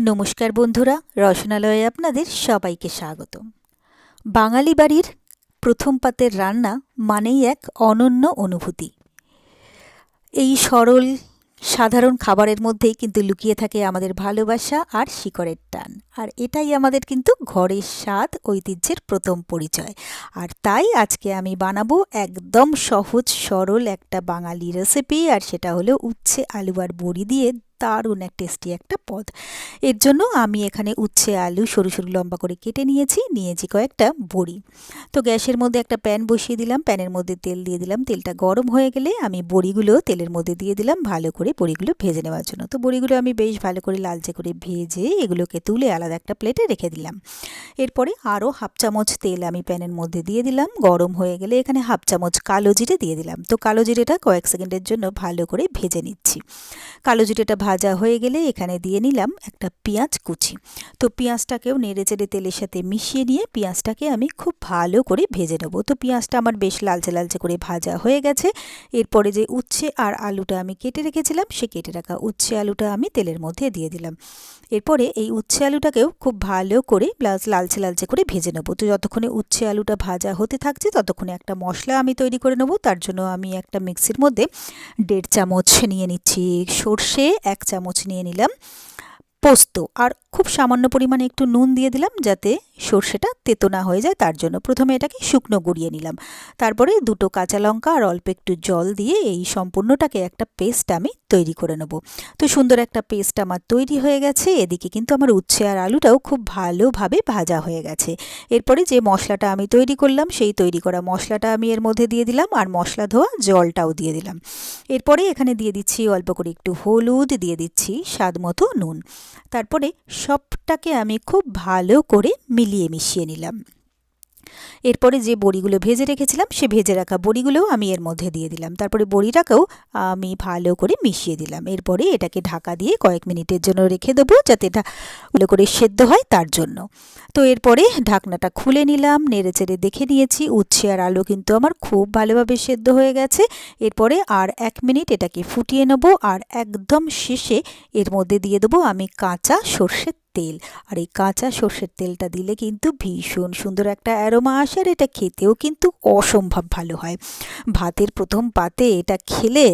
নমস্কার বন্ধুরা, রসনালয়ে আপনাদের সবাইকে স্বাগত বাঙালি বাড়ির প্রথম পাতের রান্না মানেই এক অনন্য অনুভূতি। এই সরল, সাধারণ খাবারের মধ্যেই কিন্তু লুকিয়ে থাকে আমাদের ভালোবাসা আর শিকড়ের টান। আর এটাই আমাদের কিন্তু ঘরের স্বাদ, ঐতিহ্যের প্রথম পরিচয়। আর তাই আজকে আমি বানাবো একদম সহজ, সরল একটা বাঙালি রেসিপি আর সেটা হলো উচ্ছে, আলু আর বড়ি দিয়ে দারুণ এক টেস্টি একটা পদ। এর জন্য আমি এখানে উচ্ছে, আলু, সরু সরু লম্বা করে কেটে নিয়েছি নিয়েছি কয়েকটা বড়ি। তো গ্যাসের মধ্যে একটা প্যান বসিয়ে দিলাম প্যানের মধ্যে তেল দিয়ে দিলাম। তেলটা গরম হয়ে গেলে আমি বড়িগুলো তেলের মধ্যে দিয়ে দিলাম, ভালো করে বড়িগুলো ভেজে নেওয়ার জন্য। তো বড়িগুলো আমি বেশ ভালো করে লালচে করে ভেজে এগুলোকে তুলে আলাদা একটা প্লেটে রেখে দিলাম। এরপরে আরও হাফ চামচ তেল আমি প্যানের মধ্যে দিয়ে দিলাম। গরম হয়ে গেলে এখানে হাফ চামচ কালো জিরে দিয়ে দিলাম। তো কালো জিরেটা কয়েক সেকেন্ডের জন্য ভালো করে ভেজে নিচ্ছি। কালো জিরেটা ভাজা হয়ে গেলে এখানে দিয়ে নিলাম একটা পেঁয়াজ কুচি। তো পেঁয়াজটাকেও নেড়ে চেড়ে তেলের সাথে মিশিয়ে নিয়ে পেঁয়াজটাকে আমি খুব ভালো করে ভেজে নেব। তো পেঁয়াজটা আমার বেশ লালচে লালচে করে ভাজা হয়ে গেছে। এরপরে যে উচ্ছে আর আলুটা আমি কেটে রেখেছিলাম, সে কেটে রাখা উচ্ছে আলুটা আমি তেলের মধ্যে দিয়ে দিলাম। এরপরে এই উচ্ছে আলুটাকেও খুব ভালো করে প্লাস লালচে লালচে করে ভেজে নেব। তো যতক্ষণে উচ্ছে আলুটা ভাজা হতে থাকছে, ততক্ষণে একটা মশলা আমি তৈরি করে নেব। তার জন্য আমি একটা মিক্সির মধ্যে দেড় চামচ নিয়ে নিচ্ছি সর্ষে, এক চামচ নিয়ে নিলাম। পোস্ত। আর খুব সামান্য পরিমাণে একটু নুন দিয়ে দিলাম যাতে সর্ষেটা তেতো না হয়ে যায়, তার জন্য প্রথমে এটাকে শুকনো গুঁড়িয়ে নিলাম। তারপরে দুটো কাঁচা লঙ্কা আর অল্প একটু জল দিয়ে এই সম্পূর্ণটাকে একটা পেস্ট আমি তৈরি করে নেব। তো সুন্দর একটা পেস্ট আমার তৈরি হয়ে গেছে, এদিকে কিন্তু আমার উচ্ছে আর আলুটাও খুব ভালোভাবে ভাজা হয়ে গেছে। এরপরে যে মশলাটা আমি তৈরি করলাম, সেই তৈরি করা মশলাটা আমি এর মধ্যে দিয়ে দিলাম আর মশলা ধোয়া জলটাও দিয়ে দিলাম। এরপরে এখানে দিয়ে দিচ্ছি অল্প করে একটু হলুদ, দিয়ে দিচ্ছি স্বাদ মতো নুন। তারপরে সবটাকে আমি খুব ভালো করে মিলিয়ে মিশিয়ে নিলাম। এরপরে যে বড়িগুলো ভেজে রেখেছিলাম, সে ভেজে রাখা বড়িগুলোও আমি এর মধ্যে দিয়ে দিলাম। তারপরে বড়িটাকেও আমি ভালো করে মিশিয়ে দিলাম। এরপরে এটাকে ঢাকা দিয়ে কয়েক মিনিটের জন্য রেখে দেবো যাতে এটা ভালো করে সেদ্ধ হয় তার জন্য। তো এরপরে ঢাকনাটা খুলে নিলাম, নেড়ে চেড়ে দেখে নিয়েছি, উচ্ছে আর আলু কিন্তু আমার খুব ভালোভাবে সেদ্ধ হয়ে গেছে। এরপরে আর এক মিনিট এটাকে ফুটিয়ে নেব আর একদম শেষে এর মধ্যে দিয়ে দেবো আমি কাঁচা সর্ষের তেল। আর এই কাঁচা সর্ষের তেলটা দিলে কিন্তু ভীষণ সুন্দর একটা অ্যারোমা আসে, আর এটা খেতেও কিন্তু অসম্ভব ভালো হয়। ভাতের প্রথম পাতে এটা খেলে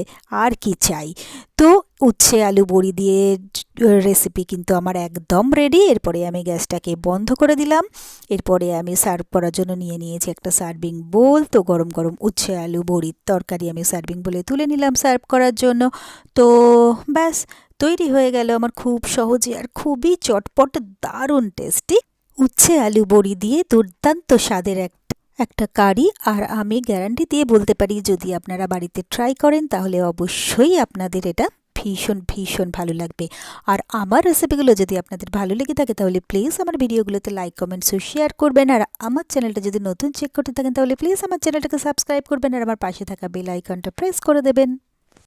আর কি চাই? তো উচ্ছে, আলু, বড়ি দিয়ে রেসিপি কিন্তু আমার একদম রেডি এরপরে আমি গ্যাসটাকে বন্ধ করে দিলাম। এরপরে আমি সার্ভ করার জন্য নিয়ে নিয়েছি একটা সার্ভিং বোল তো গরম গরম উচ্ছে, আলু বড়ির তরকারি আমি সার্ভিং বলে তুলে নিলাম সার্ভ করার জন্য। তো ব্যাস, তৈরি হয়ে গেল আমার খুব সহজে আর খুবই চটপট, দারুণ টেস্টি উচ্ছে, আলু, বড়ি দিয়ে দুর্দান্ত স্বাদের এক, একটা কারি। আর আমি গ্যারান্টি দিয়ে বলতে পারি, যদি আপনারা বাড়িতে ট্রাই করেন তাহলে অবশ্যই আপনাদের এটা ভীষণ ভীষণ ভালো লাগবে। আর আমার রেসিপিগুলো যদি আপনাদের ভালো লেগে থাকে তাহলে প্লিজ আমার ভিডিওগুলোতে লাইক কমেন্টস ও শেয়ার করবেন। আর আমার চ্যানেলটা যদি নতুন চেক করতে থাকেন তাহলে প্লিজ আমার চ্যানেলটাকে সাবস্ক্রাইব করবেন। আর আমার পাশে থাকা বেল আইকনটা প্রেস করে দেবেন।